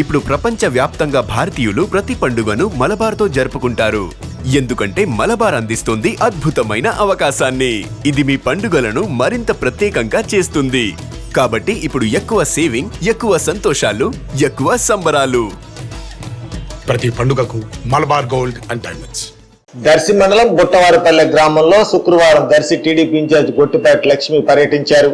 ఇప్పుడు ప్రపంచ వ్యాప్తంగా భారతీయులు ప్రతి పండుగను మలబార్తో జరుపుకుంటారు. ఎందుకంటే మలబార్ అందిస్తుంది అద్భుతమైన అవకాశాన్ని. ఇది మీ పండుగలను మరింత ప్రత్యేకంగా చేస్తుంది. కాబట్టి ఇప్పుడు ఎక్కువ సేవింగ్ ఎక్కువ సంతోషాలు ఎక్కువ సంబరాలు. ప్రతి పండుగకు Malabar gold and diamonds. Darsi మండలం బుట్టవారిపల్లె గ్రామంలో శుక్రవారం దర్శి టీడీపీ ఇన్ఛార్జ్ గొట్టిపాటి లక్ష్మి పర్యటించారు.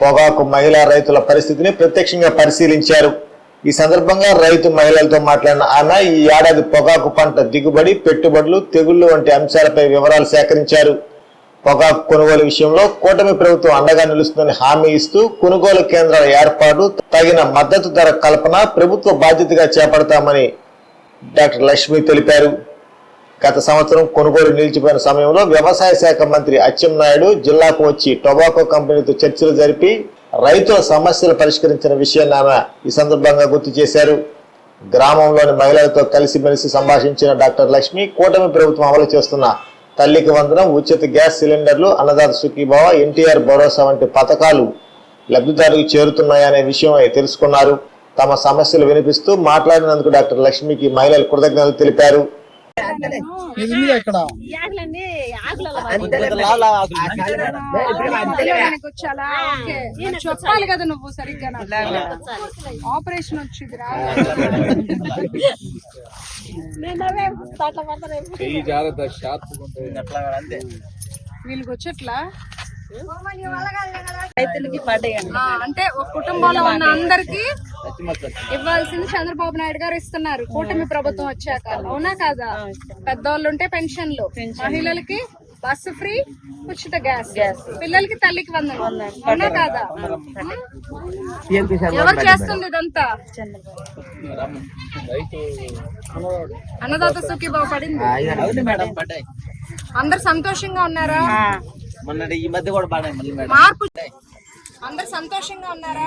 పొగాకు మహిళా రైతుల పరిస్థితిని ప్రత్యక్షంగా పరిశీలించారు. ఈ సందర్భంగా రైతు మహిళలతో మాట్లాడిన ఆమె ఈ ఏడాది పొగాకు పంట దిగుబడి పెట్టుబడులు తెగుళ్ళు వంటి అంశాలపై వివరాలు సేకరించారు. పొగాకు కొనుగోలు విషయంలో కూటమి ప్రభుత్వం అండగా నిలుస్తుందని హామీ ఇస్తూ కొనుగోలు కేంద్రాల ఏర్పాటు తగిన మద్దతు ధర కల్పన ప్రభుత్వ బాధ్యతగా చేపడతామని డాక్టర్ లక్ష్మి తెలిపారు. గత సంవత్సరం కొనుగోలు నిలిచిపోయిన సమయంలో వ్యవసాయ శాఖ మంత్రి అచ్చెన్నాయుడు జిల్లాకు వచ్చి టొబాకో కంపెనీతో చర్చలు జరిపి రైతుల సమస్యలు పరిష్కరించిన విషయాన్ని ఆమె ఈ సందర్భంగా గుర్తు చేశారు. గ్రామంలోని మహిళలతో కలిసిమెలిసి సంభాషించిన డాక్టర్ లక్ష్మి కూటమి ప్రభుత్వం అమలు చేస్తున్న తల్లికి వందనం ఉచిత గ్యాస్ సిలిండర్లు అన్నదాత సుఖీభావ ఎన్టీఆర్ భరోసా వంటి పథకాలు లబ్ధిదారులకు చేరుతున్నాయనే విషయం తెలుసుకున్నారు. తమ సమస్యలు వినిపిస్తూ మాట్లాడినందుకు డాక్టర్ లక్ష్మికి మహిళలు కృతజ్ఞతలు తెలిపారు. ఇక్కడ. చెప్పాలి కదా నువ్వు సరిగ్గా. ఆపరేషన్ వచ్చింది రా. నిన్నవే తోట పడతారేమో వీళ్ళకి వచ్చేట్లా రైతులకి అంటే ఒక కుటుంబంలో ఉన్న అందరికి ఇవ్వాల్సింది చంద్రబాబు నాయుడు గారు ఇస్తున్నారు. కూటమి ప్రభుత్వం వచ్చాక. అవునా కాదా? పెద్దవాళ్ళు ఉంటే పెన్షన్లు. మహిళలకి బస్సు ఫ్రీ ఉచిత గ్యాస్. పిల్లలకి తల్లికి వందనం. అవునా కాదా? ఎవరు చేస్తుంది ఇదంతా? అన్నదాత సుఖీబాబు పడింది. అందరు సంతోషంగా ఉన్నారా? మొన్నటి ఈ మధ్య కూడా బాగా మళ్ళీ మేడం. మార్పు అందరు సంతోషంగా ఉన్నారా?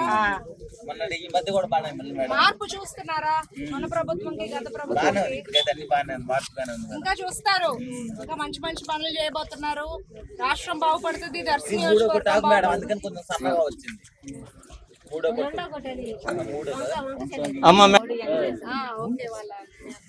మొన్నటి ఈ మధ్య కూడా బాగా మళ్ళీ మేడం. మార్పు చూస్తున్నారా? మన ప్రభుత్వంకి గత ఉంది. ఇంకా చూస్తారు. ఇంకా మంచి మంచి పనులు చేయబోతున్నారు. రాష్ట్రం బాగుపడుతుంది దర్శనం అందుకని కొంచెం సన్నగా వచ్చింది. అమ్మ ఓకే వాళ్ళ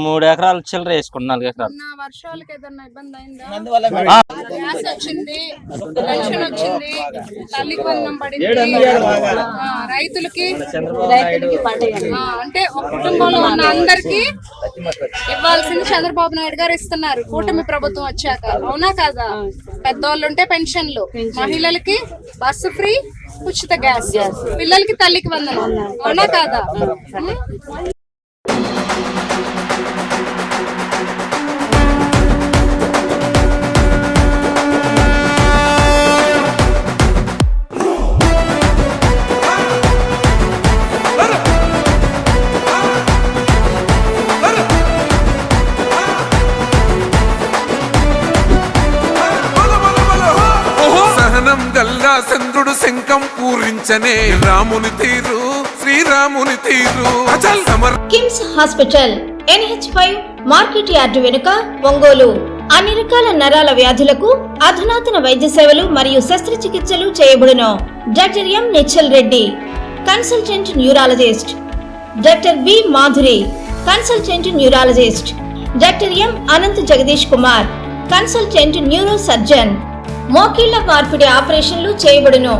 మూడు ఎకరాలు చిల్లర వేసుకున్నాను నాలుగు ఎకరాలు. నా వర్షాలకి ఏదన్నా ఇబ్బంది అయిందా? గ్యాస్ వచ్చింది పెన్షన్ వచ్చింది తల్లికి వందనం పడింది. ఆ, రైతులకి అంటే ఒక కుటుంబంలో ఉన్న అందరికి ఇవ్వాల్సింది చంద్రబాబు నాయుడు గారు ఇస్తున్నారు. కూటమి ప్రభుత్వం వచ్చాక. అవునా కాదా? పెద్దవాళ్ళు ఉంటే పెన్షన్లు. మహిళలకి బస్సు ఫ్రీ ఉచిత గ్యాస్. పిల్లలకి తల్లికి వందనం. అవునా కాదా? చంద్రుడు శంఖం పూరించనే. రాముని తీరు శ్రీరాముని తీరు. KIMS hospital NH five market yard వెనుక ఒంగోలు. అన్ని రకాల నరాల వ్యాధులకు అధునాతన వైద్య సేవలు మరియు శస్త్రచికిత్సలు చేయబడును. Doctor M Nichal Reddy consultant neurologist. Doctor B Madhuri consultant neurologist. Doctor M Anant Jagadish Kumar consultant neurosurgeon. మోకీళ్ళ మార్పిడి ఆపరేషన్లు చేయబడును.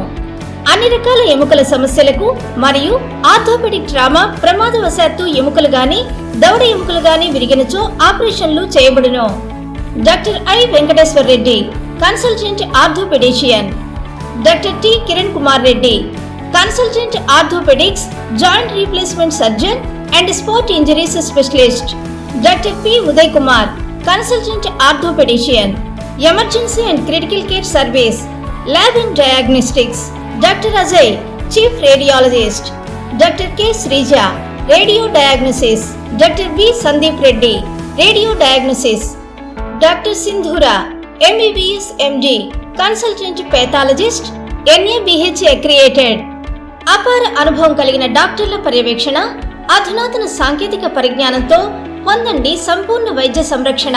అన్ని రకాల ఎముకల సమస్యలకు మరియు ఆర్థోపెడిక్ ట్రామా ప్రమాదవశాత్తు ఎముకలు గాని దవడ ఎముకలు గాని విరిగినచో ఆపరేషన్లు చేయబడును. Doctor I Venkateshwar Reddy consultant orthopaedician. Doctor T Kiran Kumar Reddy consultant orthopaedics joint replacement surgeon and sport injuries specialist. Doctor P Uday Kumar consultant orthopaedician. Emergency and critical care service lab and diagnostics doctor Ajay chief radiologist doctor K Sreeja radio diagnosis doctor B Sandeep Reddy radio diagnosis doctor Sindhura MBBS MD consultant pathologist NABH accredited అపార అనుభవం కలిగిన డాక్టర్ల పర్యవేక్షణ అధునాతన సాంకేతిక పరిజ్ఞానంతో పొందండి సంపూర్ణ వైద్య సంరక్షణ.